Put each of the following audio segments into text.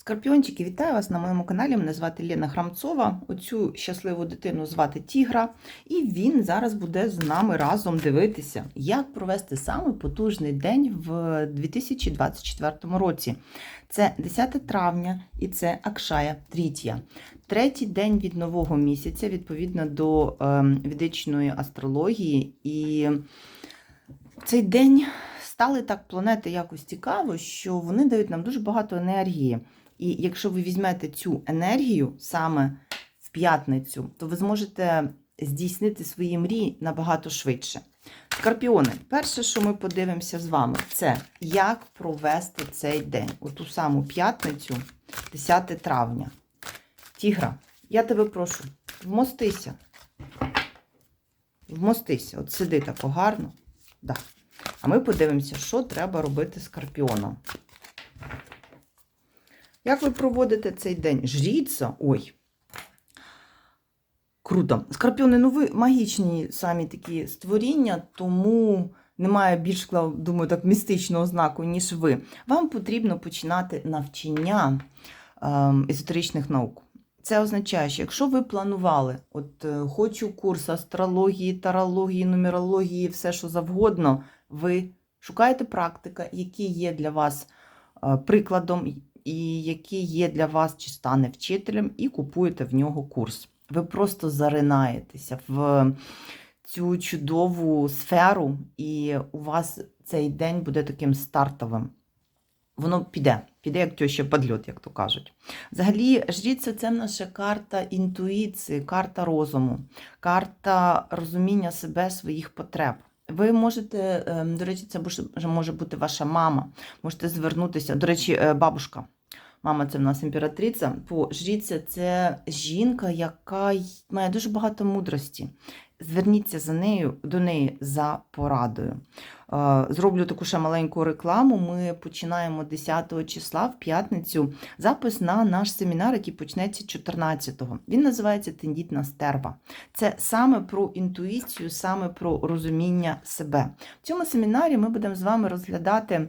Скорпіончики, вітаю вас на моєму каналі. Мене звати Лена Храмцова. Оцю щасливу дитину звати Тігра, і він зараз буде з нами разом дивитися, як провести самий потужний день в 2024 році. Це 10 травня і це Акшая Трітія. Третій день від нового місяця, відповідно до ем, ведичної астрології. І цей день стали так планети якось цікаво, що вони дають нам дуже багато енергії. І якщо ви візьмете цю енергію саме в п'ятницю, то ви зможете здійснити свої мрії набагато швидше. Скорпіони, перше, що ми подивимося з вами, це як провести цей день, у ту саму п'ятницю, 10 травня. Тігра, я тебе прошу, вмостися. Вмостися, от сиди тако гарно. Да. А ми подивимося, що треба робити скорпіоном. Як ви проводите цей день? Жріться? Ой. Круто. Скорпіони, ну ви магічні самі такі створіння, тому немає більш, думаю, так містичного знаку, ніж ви. Вам потрібно починати навчання ем, езотеричних наук. Це означає, що якщо ви планували, от е, хочу курс астрології, тарології, нумерології, все що завгодно, ви шукаєте практика, які є для вас е, прикладом, і який є для вас чи стане вчителем, і купуєте в нього курс. Ви просто заринаєтеся в цю чудову сферу, і у вас цей день буде таким стартовим. Воно піде, піде як тьоща підльот, як то кажуть. Взагалі, жріця це наша карта інтуїції, карта розуму, карта розуміння себе, своїх потреб. Ви можете, ем, до речі, це може бути ваша мама, можете звернутися, до речі, е, бабушка. Мама це в нас імператриця, бо жріця це жінка, яка має дуже багато мудрості. Зверніться за нею до неї за порадою. Е, зроблю таку ще маленьку рекламу. Ми починаємо 10 числа в п'ятницю запис на наш семінар, який почнеться 14-го. Він називається Тендітна стерва. Це саме про інтуїцію, саме про розуміння себе. В цьому семінарі ми будемо з вами розглядати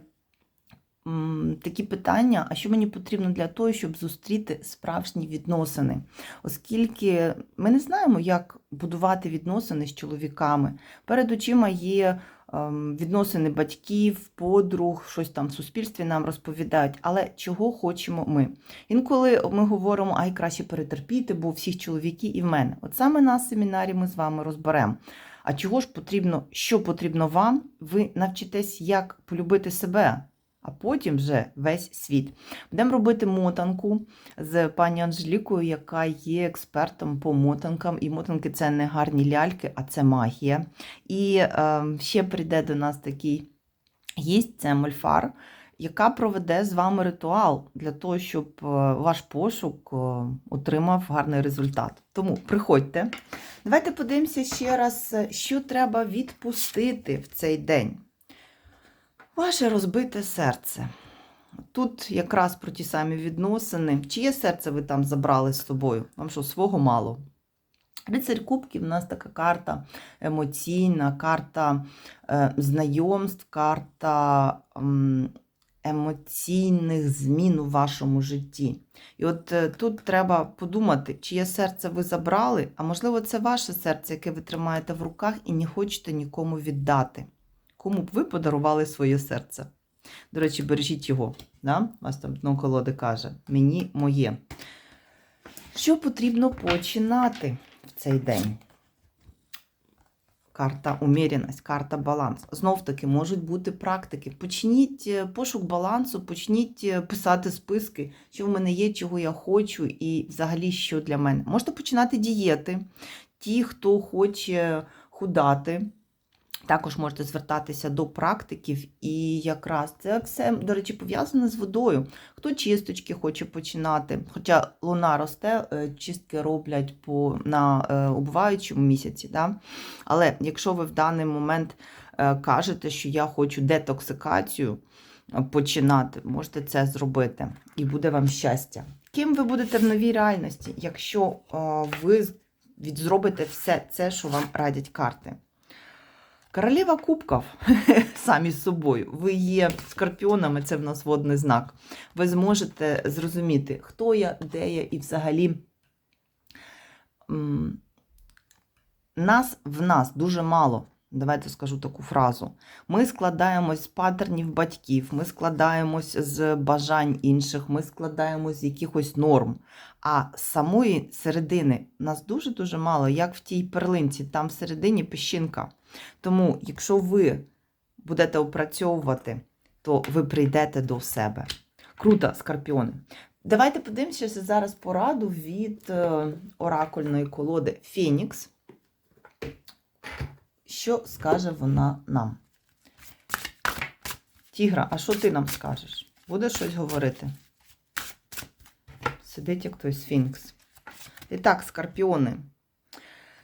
такі питання, а що мені потрібно для того, щоб зустріти справжні відносини. Оскільки ми не знаємо, як будувати відносини з чоловіками. Перед очима є ем, відносини батьків, подруг, щось там в суспільстві нам розповідають, але чого хочемо ми? Інколи ми говоримо, ай, краще перетерпіти, бо всіх чоловіків і в мене. От саме на семінарі ми з вами розберемо. А чого ж потрібно, що потрібно вам? Ви навчитесь, як полюбити себе а потім вже весь світ. Будемо робити мотанку з пані Анжелікою, яка є експертом по мотанкам. І мотанки це не гарні ляльки, а це магія. І е, ще прийде до нас такий гість, це Мольфар. Яка проведе з вами ритуал для того, щоб е, ваш пошук е, отримав гарний результат. Тому приходьте. Давайте подивимося ще раз, що треба відпустити в цей день. Ваше розбите серце. Тут якраз про ті самі відносини. Чиє серце ви там забрали з собою? Вам що, свого мало? Рицарь Кубків у нас така карта емоційна, карта е, знайомств, карта емоційних змін у вашому житті. І от е, тут треба подумати, чиє серце ви забрали, а можливо, це ваше серце, яке ви тримаєте в руках і не хочете нікому віддати кому б ви подарували своє серце. До речі, бережіть його. Да? Вас там дно колоди каже, мені моє. Що потрібно починати в цей день? Карта уміряність, карта баланс. Знов таки, можуть бути практики. Почніть е, пошук балансу, почніть е, писати списки, що в мене є, чого я хочу, і взагалі що для мене. Можете починати дієти. Ті, хто хоче худати, також можете звертатися до практиків, і якраз це все, до речі, пов'язане з водою. Хто чисточки хоче починати, хоча луна росте, е, чистки роблять по, на е, убуваючому місяці. Да? Але якщо ви в даний момент е, кажете, що я хочу детоксикацію починати, можете це зробити. І буде вам щастя. Ким ви будете в новій реальності, якщо ви зробите все це, що вам радять карти? Королева кубків самі з собою. Ви є скорпіонами, це в нас водний знак. Ви зможете зрозуміти, хто я, де я і взагалі. Нас в нас дуже мало. Давайте скажу таку фразу. Ми складаємось з паттернів батьків, ми складаємось з бажань інших, ми складаємось з якихось норм. А самої середини нас дуже-дуже мало, як в тій перлинці, там всередині пещинка. Тому, якщо ви будете опрацьовувати, то ви прийдете до себе. Круто, скорпіони. Давайте подивимося зараз пораду від е, оракульної колоди Фенікс. Що скаже вона нам? Тігра, а що ти нам скажеш? Будеш щось говорити? Сидить як той сфінкс. І так, скорпіони.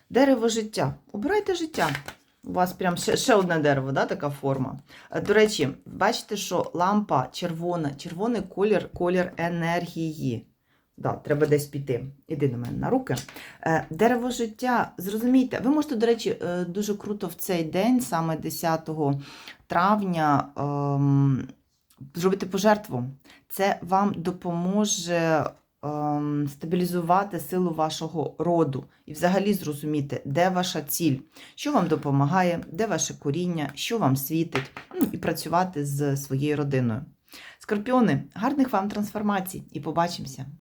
Дерево життя. Обирайте життя. У вас прям ще, ще одне дерево, да, така форма. Е, До речі, бачите, що лампа червона, червоний колір, колір енергії. Да, треба десь піти. Іди до мене на руки. Е, Дерево життя, зрозумійте, ви можете, до речі, е, дуже круто в цей день, саме 10 травня, ем, зробити пожертву. Це вам допоможе ем, стабілізувати силу вашого роду і взагалі зрозуміти, де ваша ціль, що вам допомагає, де ваше коріння, що вам світить, ну, і працювати з своєю родиною. Скорпіони, гарних вам трансформацій і побачимося!